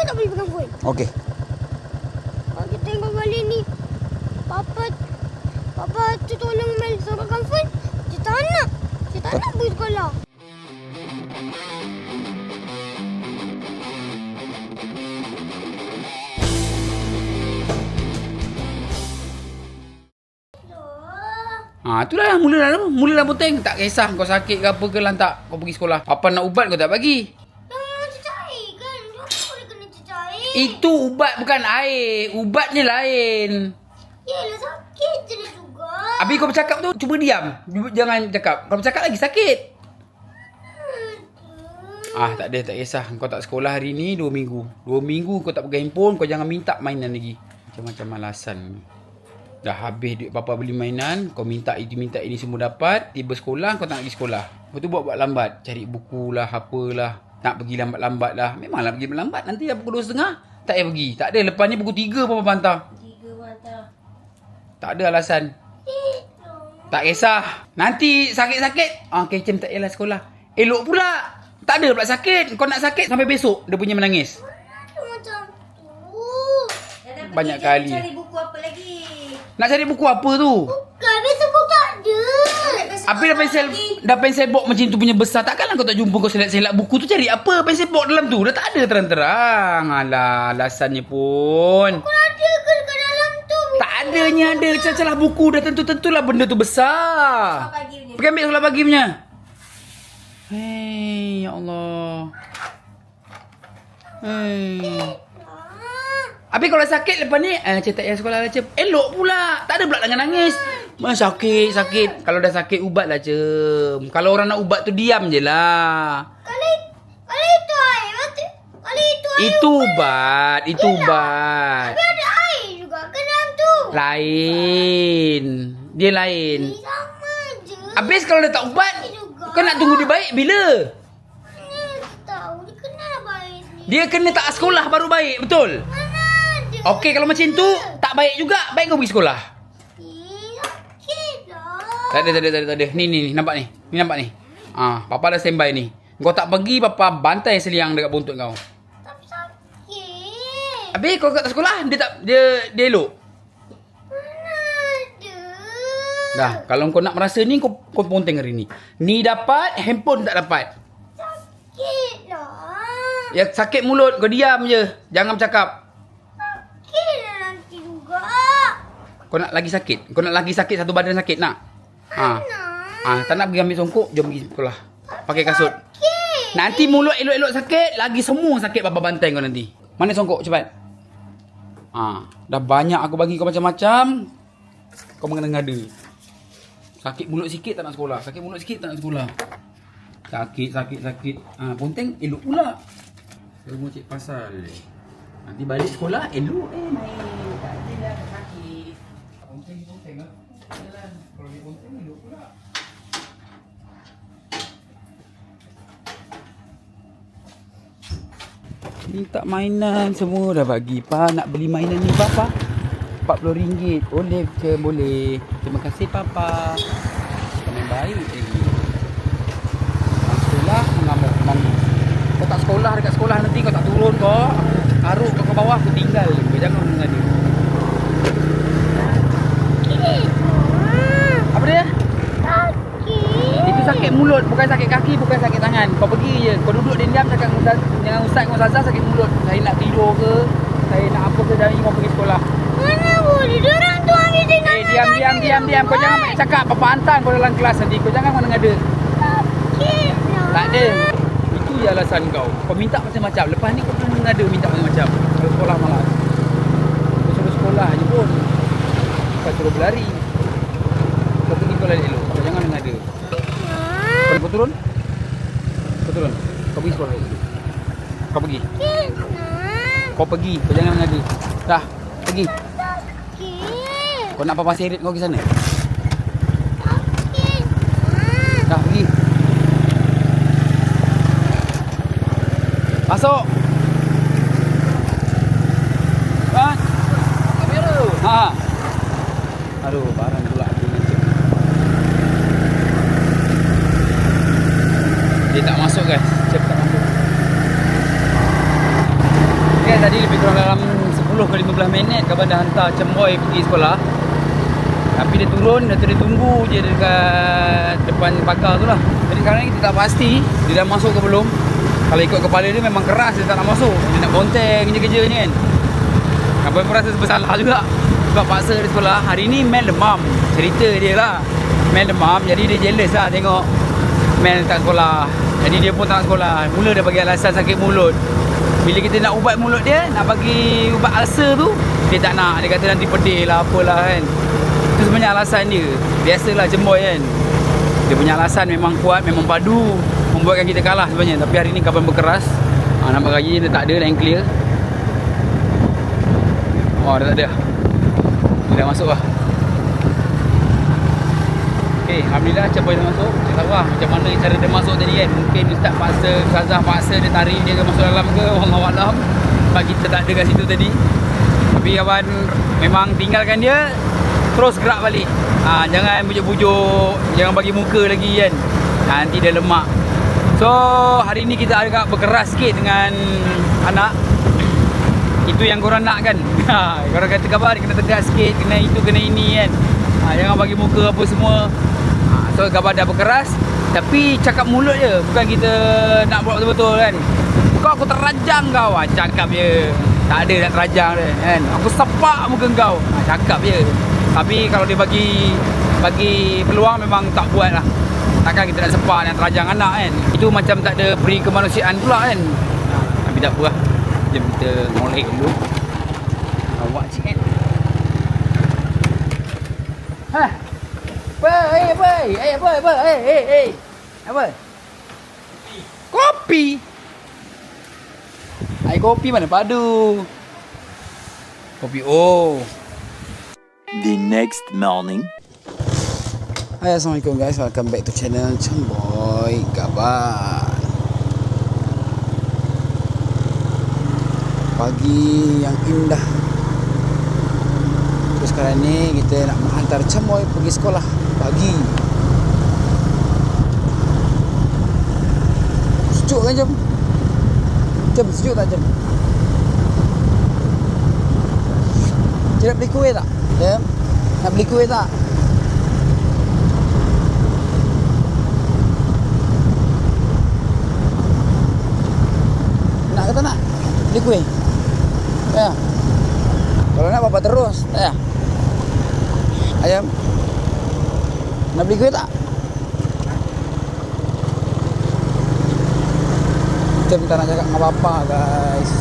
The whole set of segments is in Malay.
pun tak boleh pegang phone. Okey. Kalau kita tengok balik ni, Papa Papa tu tolong Mel sorokkan phone. Dia tak nak. Dia tak nak pergi sekolah. Ha, itulah mula dah mula dah poteng. Tak kisah kau sakit ke apa ke lantak kau pergi sekolah. Apa nak ubat kau tak bagi? Yang memang cecair kan? Kenapa boleh kena cecair? Itu ubat bukan air. Ubat ni lain. Yelah sakit je juga. Habis kau bercakap tu cuba diam. Jangan cakap. Kau bercakap lagi sakit. Ah, tak ada, tak kisah. Kau tak sekolah hari ni 2 minggu. 2 minggu kau tak pegang handphone, kau jangan minta mainan lagi. Macam-macam alasan. Dah habis duit papa beli mainan, kau minta ini minta ini semua dapat, tiba sekolah kau tak nak pergi sekolah. Lepas tu buat-buat lambat, cari buku lah, apalah. Nak pergi lambat-lambat lah. Memanglah pergi lambat, nanti dah pukul 2.30 tak payah pergi. Tak ada, lepas ni pukul 3 papa bantah. Tiga mata. Tak ada alasan. Tak kisah. Nanti sakit-sakit, ah kecem tak payahlah sekolah. Elok pula. Tak ada pula sakit. Kau nak sakit sampai besok dia punya menangis. Macam tu. Banyak kali. Cari buku apa lagi? Nak cari buku apa tu? Bukan, biasa kau tak ada. Habis dah pensel dah pensel box macam tu punya besar. Takkanlah kau tak jumpa kau selak-selak buku tu cari apa pensel box dalam tu? Dah tak ada terang-terang. Alah, alasannya pun. Kau ada ke dalam tu? Tak adanya ada celah-celah buku dah tentu-tentulah benda tu besar. Pergi ambil sekolah pagi punya. Hei, ya Allah. Hei. Habis kalau sakit lepas ni, eh, cik tak payah sekolah lah, cik. Elok pula. Tak ada pula nangis-nangis. Mas sakit, sakit. Kalau dah sakit, ubat lah, cik. Kalau orang nak ubat tu, diam je lah. Kalau kalau itu air, berarti kalau itu air Itu ubat. Itu ubat. tapi ada air juga ke dalam tu. Lain. Dia lain. Sama je. Habis kalau dia tak ubat, kau nak tunggu dia baik bila? Tahu dia kena tak sekolah baru baik, betul? Mana. Okey, kalau macam tu, tak baik juga. Baik kau pergi sekolah. Tak ada, tak ada, tak ada, tak ada. Ni, ni, ni. Nampak ni? Ni nampak ni? Ah, Papa dah standby ni. Kau tak pergi, Papa bantai seliang dekat buntut kau. Tapi sakit. Habis kau kat sekolah, dia tak, dia, dia elok. Mana. Dah, kalau kau nak merasa ni, kau, kau ponteng hari ni. Ni dapat, handphone tak dapat. Sakit lah. Ya, sakit mulut, kau diam je. Jangan bercakap. Sakit lah nanti juga. Kau nak lagi sakit? Kau nak lagi sakit, satu badan sakit, nak? Ha. Ah, tak nak pergi ambil songkok, jom pergi sekolah. Pakai kasut. Sakit. Nanti mulut elok-elok sakit, lagi semua sakit bapa bantai kau nanti. Mana songkok cepat? Ah, dah banyak aku bagi kau macam-macam. Kau mengada-ngada. Sakit mulut sikit tak nak sekolah. Sakit mulut sikit tak nak sekolah. Sakit, sakit, sakit. Ah, ponteng elok pula. Semua cik pasal. Nanti balik sekolah elok eh main. Tak ada sakit. Ponteng, ponteng lah. Jalan. Kalau dia ponteng elok pula. Minta mainan semua dah bagi pa nak beli mainan ni papa. RM40 boleh ke boleh. Terima kasih papa. Kau baik. Kat sekolah mengamuk mengamuk. Kau tak sekolah dekat sekolah nanti kau tak turun kau. Aruk kau ke bawah aku tinggal. Kau jangan mengadu. Apa dia? Sakit. Itu sakit mulut, bukan sakit kaki, bukan sakit tangan. Kau pergi je. Kau duduk diam cakap dengan ustaz, dengan ustaz dengan ustazah sakit mulut. Saya nak tidur ke, saya nak apa ke dari kau pergi sekolah. Mana boleh? Diorang tu ambil dengan Eh, diam, diam, diam, diam. Kau jangan banyak cakap. Papa hantar kau dalam kelas nanti. Kau jangan mana ada. Sakit lah. Tak ada. Itu je alasan kau. Kau minta macam-macam. Lepas ni kau pun mengada minta macam-macam. Kalau sekolah malas. Kau suruh sekolah je pun. Kau suruh berlari. Kau pergi sekolah elok. Kau jangan mengada. Ah, Kau, kau turun? Kau turun? Kau pergi sekolah elok. Kau pergi. Kau pergi. Kau jangan mengada. Dah. Pergi. Kau nak papa seret kau ke sana? Ah. Dah pergi. Masuk. Kan? Ha. Aduh, ni. Dia tak masuk guys. Cep tak masuk. Guys, tadi lebih kurang dalam 10 ke 15 minit Kabar dah hantar Cemboy pergi sekolah. Tapi dia turun, dia, dia tunggu je dekat depan pagar tu lah. Jadi sekarang kita tak pasti dia dah masuk ke belum. Kalau ikut kepala dia memang keras dia tak nak masuk. Dia nak bonteng je kerja ni kan. Abang pun rasa bersalah juga. Sebab paksa di sekolah. Hari ni Mel demam. Cerita dia lah. Mel demam Jadi dia jealous lah tengok Mel tak sekolah. Jadi dia pun tak sekolah. Mula dia bagi alasan sakit mulut. Bila kita nak ubat mulut dia Nak bagi ubat ulcer tu Dia tak nak. Dia kata nanti pedih lah apalah kan. Itu sebenarnya alasan dia. Biasalah jemboy kan. Dia punya alasan memang kuat Memang padu Membuatkan kita kalah sebenarnya. Tapi hari ni kapan berkeras. Ha, Nampak gaji dia tak ada Line clear. Oh dah tak ada. Dia dah masuk lah Alhamdulillah Capai dah masuk. Saya tahu lah macam mana cara dia masuk tadi kan. Mungkin Ustaz paksa Ustazah paksa dia tarik dia ke masuk dalam ke Wallahualam Sebab kita tak ada kat situ tadi. Tapi Abang Memang tinggalkan dia Terus gerak balik. Ha, Jangan bujuk-bujuk Jangan bagi muka lagi kan. Ha, Nanti dia lemak. So hari ni kita agak berkeras sikit dengan anak. Itu yang korang nak kan? Ha, Korang kata khabar kena tegas sikit Kena itu kena ini kan. Ha, Jangan bagi muka apa semua So khabar dah berkeras Tapi cakap mulut je Bukan kita nak buat betul-betul kan. Kau aku terajang kau. Ha, Cakap je. Tak ada nak terajang dia kan. Aku sepak muka kau. Ha, Cakap je. Tapi kalau dia bagi Bagi peluang memang tak buat lah. Takkan kita nak sepak Nak terajang anak kan. Itu macam tak ada Beri kemanusiaan pula kan. Ha, Tapi tak apa lah. Jom kita ngolek dulu. Awak cik Ha? Apa? Eh, apa? Eh, apa? Apa? Eh, eh, eh. Apa? Kopi. Air kopi mana padu? Kopi O. The next morning. Hai Assalamualaikum guys Welcome back to channel Cemboy Gaban Pagi yang indah Terus sekarang ni kita nak menghantar Cemboy pergi sekolah Pagi Sejuk kan jam? Jam sejuk tak jam? Cik nak beli kuih tak? Jam? Nak beli kuih tak? Nak ke tak nak? Beli kuih? Ya. Kalau nak bapak terus. Ya. Ayam. Nak beli kuih tak? Kita minta nak cakap dengan bapak guys.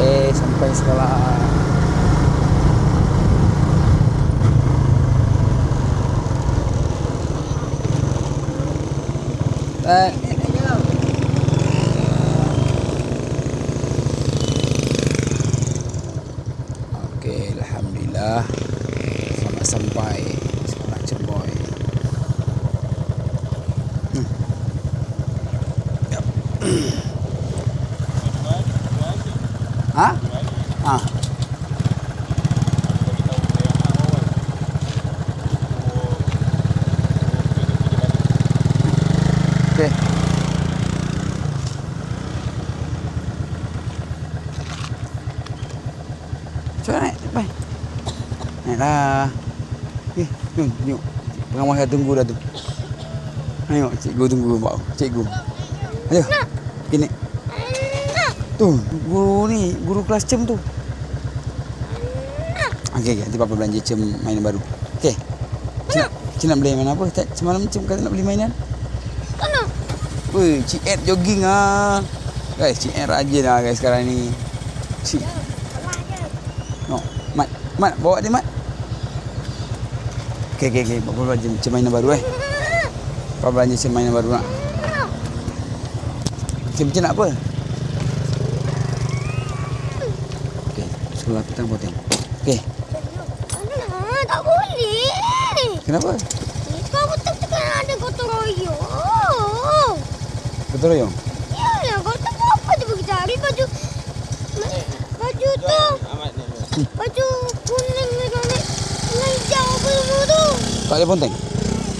Eh sampai sekolah. Okey, alhamdulillah. Selamat sampai sekolah Cemboy. Hmm. Yap. Ha? Ha. Okey. Cuba naik, baik. Naiklah. Eh, jom, tengok. Pengawas dah tunggu dah tu. Tengok, cikgu tunggu bau. Cikgu. Ayo. Gini. Tu, guru ni, guru kelas cem tu. Okey, okay, nanti papa belanja cem mainan baru. Okey. Cik, cik nak beli mainan apa? Tak, semalam cem kata nak beli mainan. Tak nak. Weh, Cik Ed jogging ah. Guys, Cik Ed rajin lah guys sekarang ni. Cik. No, Mat, Mat bawa dia Mat. Okey, okey, okey. Papa belanja cem mainan baru eh. Papa belanja cem mainan baru nak. Cem cik nak apa? Okey, sekolah petang potong. Okey, Anak, tak boleh. kenapa? Kau betul-betul kan ada gotong royong. Gotong royong. Iyalah, kau tahu apa tu pergi cari baju... Baju tu. Baju kuning dengan dengan hijau apa semua tu. Tak ada ponteng.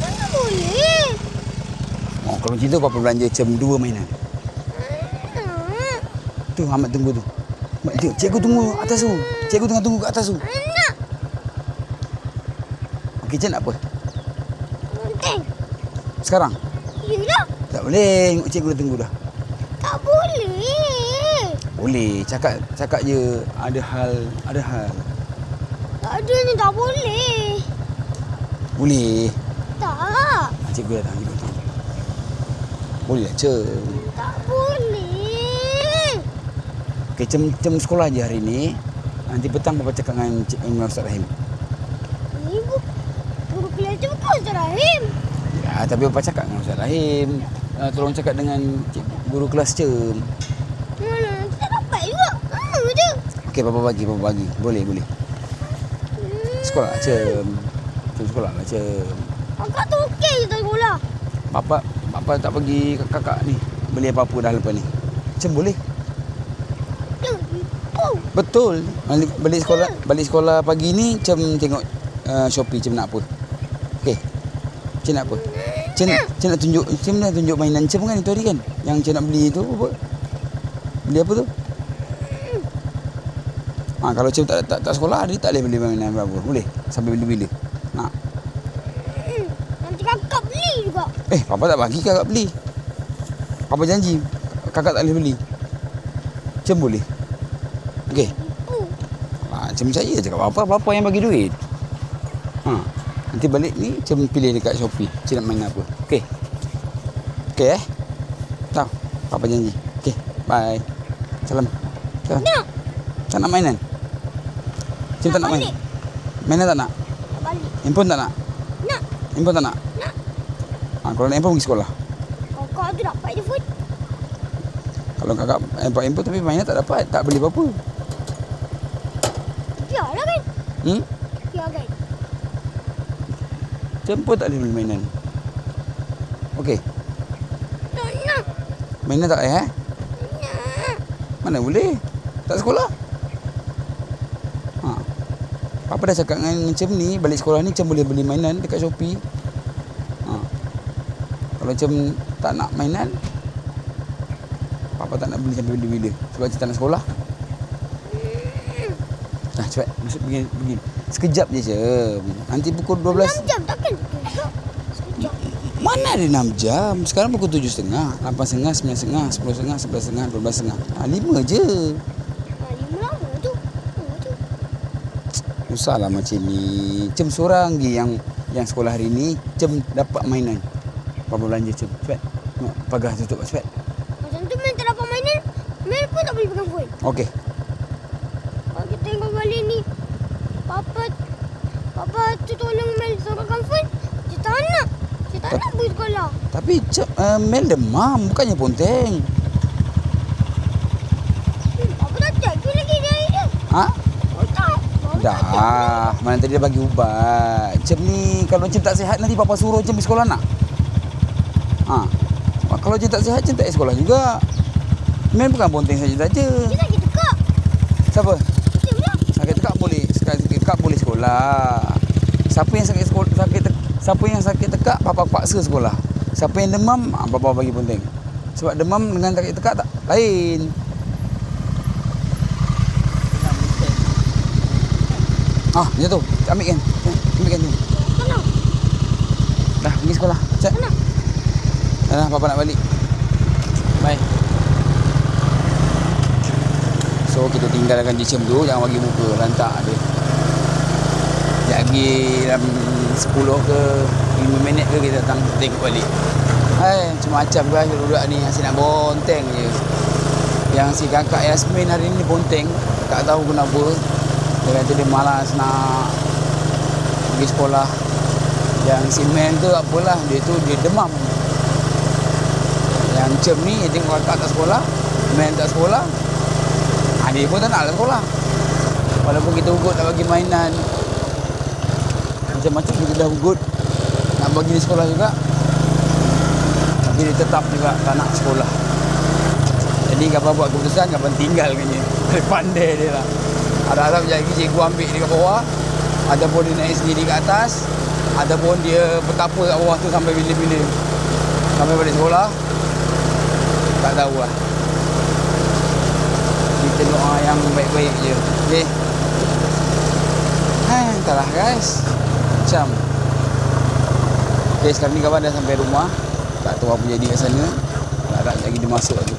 Mana boleh? Oh, kalau macam tu papa belanja macam dua mainan. Anak. Tu Ahmad tunggu tu. Mak, Tengok, cikgu tunggu atas tu. Cikgu tengah tunggu kat atas tu. Anak. Okey, cik nak apa? Penting. Sekarang? Yelah. Tak boleh. Tengok cikgu dah tunggu dah. Tak boleh. Boleh. Cakap cakap je ada hal, ada hal. Tak ada ni tak boleh. Boleh. Tak. Cikgu datang, cikgu datang. Boleh lah, cik. Tak boleh. Okey, cem, cem sekolah je hari ni. Nanti petang papa cakap dengan Cik dengan Ustaz Rahim. Ibu. Guru kelas tu bukan Ustaz Rahim. Ya, tapi papa cakap dengan Ustaz Rahim. Uh, tolong cakap dengan cik, guru kelas cem. Mana? Tak dapat juga. Mana je? Okey, papa bagi, papa bagi. Boleh, boleh. Hmm. Sekolah lah, cem. Cem sekolah lah, cem. Kakak tu okey je tak sekolah. Papa, papa tak bagi kakak ni. Beli apa-apa dah lepas ni. Cem boleh. Ya. Betul. Balik, balik sekolah, balik sekolah pagi ni cem tengok uh, Shopee cem nak apa. Okey. Cem nak apa? Cem, cem nak tunjuk, cem nak tunjuk mainan cem kan itu hari kan? Yang cem nak beli tu apa? Beli apa tu? Ha, kalau cem tak, tak, tak sekolah, dia tak boleh beli mainan apa-apa. Boleh? Sampai bila-bila. Nak? Hmm. Nanti kakak beli juga. Eh, papa tak bagi kakak beli. Papa janji kakak tak boleh beli. Cem boleh. Okey. Ha, Cem percaya je kat papa, papa yang bagi duit. Ha. Nanti balik ni Cem pilih dekat Shopee. Cem nak main apa. Okey. Okey eh. Tahu. Papa janji. Okey. Bye. Salam. Salam. Nak. Tak nak mainan? Cem tak nak main? Mainan tak nak? Tak balik. Handphone tak nak? Nak. Handphone tak nak? Ha, kalau nak handphone pergi sekolah. Kakak tu dapat je phone. Kalau kakak handphone tapi mainan tak dapat, tak beli apa-apa. Biarlah kan. Hmm? Biar kan. Pun tak boleh beli mainan. Okey. Tak nak. Mainan tak eh? Nak. Mana boleh? Tak sekolah. Ha. Papa dah cakap dengan macam ni, balik sekolah ni macam boleh beli mainan dekat Shopee. Kalau macam tak nak mainan, Papa tak nak beli sampai bila-bila. Sebab macam tak nak sekolah. Dah cepat, masuk pergi, pergi. Sekejap je Cem. Nanti pukul 12. 6 jam takkan sekejap. Mana ada 6 jam? Sekarang pukul 7.30, 8.30, 9.30, 10.30, 11.30, 12.30. Ha, 5 je. Ha, lima lama tu. Lama tu. Susahlah macam ni. Cem seorang lagi yang yang sekolah hari ni, Cem dapat mainan. Papa belanja Cem. Cepat. Tengok pagar tutup cepat. Macam tu Mel tak dapat mainan. Mel pun tak boleh pegang phone. Okey. Kalau kita tengok balik ni. Papa Papa tu tolong Mel sorokkan phone. Dia tak nak. Dia tak Tak- nak pergi sekolah. Tapi Cem uh, Mel demam, bukannya ponteng. Hmm, Papa tak check tu lagi dia hari dia. Ha? Oh tak. Papa tak check. Dah. Mana tadi dia bagi ubat. Cem ni kalau Cem tak sihat nanti papa suruh Cem pergi sekolah nak. Ha. Kalau Cem tak sihat Cem tak sekolah juga. Mel bukan ponteng. Dia sakit tekak. Siapa? Dia pula. Sakit tekak boleh. Sakit tekak boleh sekolah. Siapa yang sakit sekolah sakit te, siapa yang sakit tekak papa paksa sekolah. Siapa yang demam ah, papa bagi ponteng. Sebab demam dengan sakit tekak tak lain. Ah, dia tu. Ambil kan. Ambil kan tu. Dah pergi sekolah. Cek. Tenang. Dah, dah papa nak balik. Bye. So kita tinggalkan Jicem tu Jangan bagi muka Lantak dia. Lagi Dalam 10 ke 5 minit ke Kita datang tengok balik. Hai Macam-macam guys Budak ni Asyik nak bonteng je. Yang si kakak Yasmin hari ni bonteng Tak tahu kenapa. Dia kata dia malas nak Pergi sekolah. Yang si Man tu apalah Dia tu dia demam Yang Cem ni Dia tengok kakak tak sekolah Man tak sekolah ha, Dia pun tak nak lah sekolah Walaupun kita ugut nak bagi mainan Macam-macam kita dah ugut Nak bagi di sekolah juga Tapi dia tetap juga tak nak sekolah. Jadi kapan buat keputusan, kapan tinggal kan dia. Pandai dia lah. Sekejap lagi cikgu ambil dia kat bawah. Ataupun dia naik sendiri kat atas. Ataupun dia betapa kat bawah tu sampai bila-bila. Sampai balik sekolah. Tak tahu lah. Kita doa yang baik-baik je. Okay. Ha, entahlah guys. Macam. Okay, sekarang ni kawan dah sampai rumah. Tak tahu apa jadi kat sana. Harap lagi dia masuk lagi.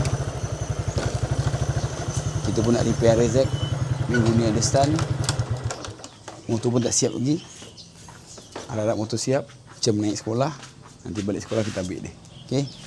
Kita pun nak repair Rezek. Minggu ni ada stand. Motor pun tak siap lagi. Harap-harap motor siap. Macam naik sekolah. Nanti balik sekolah kita ambil dia. Okay.